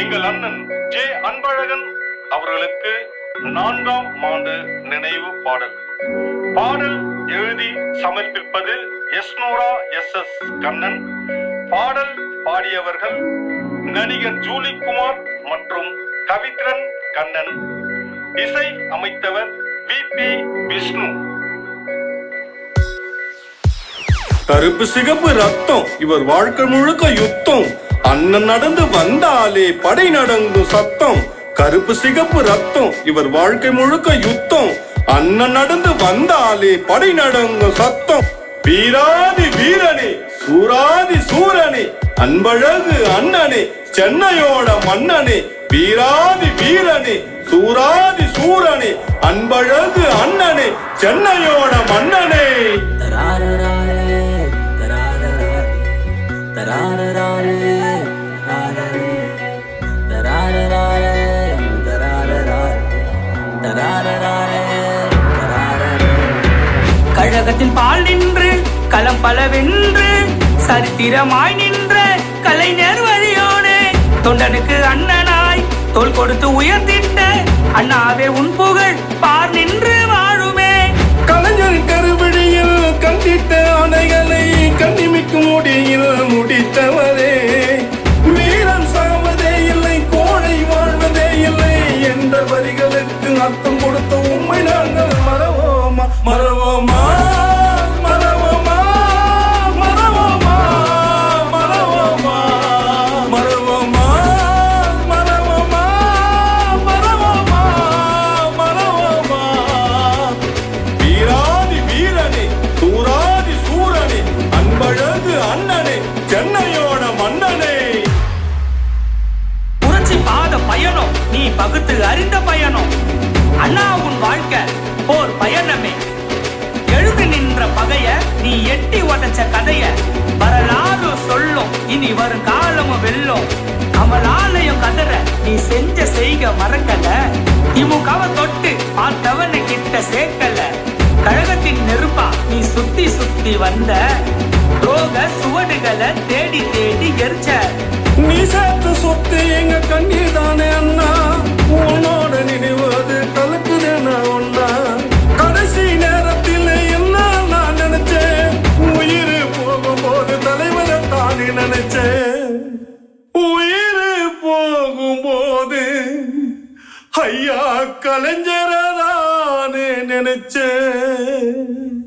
எங்கள் அண்ணன் ஜே அன்பழகன் அவர்களுக்கு நான்காம் ஆண்டு நினைவு பாடல். பாடல் எழுதி சமர்ப்பிப்பது எஸ்னோரா எஸ் எஸ் கண்ணன். பாடல் பாடியவர்கள் நடிகர் ஜூலிகுமார் மற்றும் கவித்ரன் கண்ணன். இசை அமைத்தவர் வி பி விஷ்ணு. கருப்பு சிகப்பு ரத்தம் இவர் வாழ்க்கை முழுக்க யுத்தம். அண்ணன் நடந்து வந்தாலே படை நடங்கும் சத்தம் கருப்பு சிகப்பு ரத்தம் இவர் வாழ்க்கை முழுக்க யுத்தம். அண்ணன் நடந்து வந்தாலே படை நடங்கும் சத்தம். வீராதி வீரனே சூராதி சூரனே அன்பழகு அண்ணனே சென்னையோட மன்னனே வீராதி வீரனே சூராதி சூரனே அன்பழகு அண்ணனே சென்னையோட மன்னனே. உலகத்தில் பால் நின்று களம் பலவென்று சரித்திரமாய் நின்ற கலைஞர் வழியோனே தொண்டனுக்கு அண்ணனாய் தோல் கொடுத்து உயர்த்திட்ட அண்ணாவே உன் புகழ் பார் நின்று வாழுமே. கலைஞருக்கு வகுத்து அறிந்த பயணம் அண்ணா உன் வாழ்க்கை போர் பயணமே. எழுந்து நின்ற பகைய நீ எட்டி உடைச்ச கதைய வரலாறு சொல்லும். இனி வரும் காலமும் வெல்லும். கமலாலயம் கதற நீ செஞ்ச செய்க மறக்கல. திமுகவை தொட்டு பார்த்தவனை கிட்ட சேர்க்கல. கழகத்தின் நெருப்பா நீ சுத்தி சுத்தி வந்த. ரோக சுவடுகளை தேடி தேடி எரிச்ச. நீ சேர்த்து சொத்து எங்க கண்ணீர் தானே அண்ணா? போகும்போது ஐயா கலைஞரதானே நினைச்சேன்.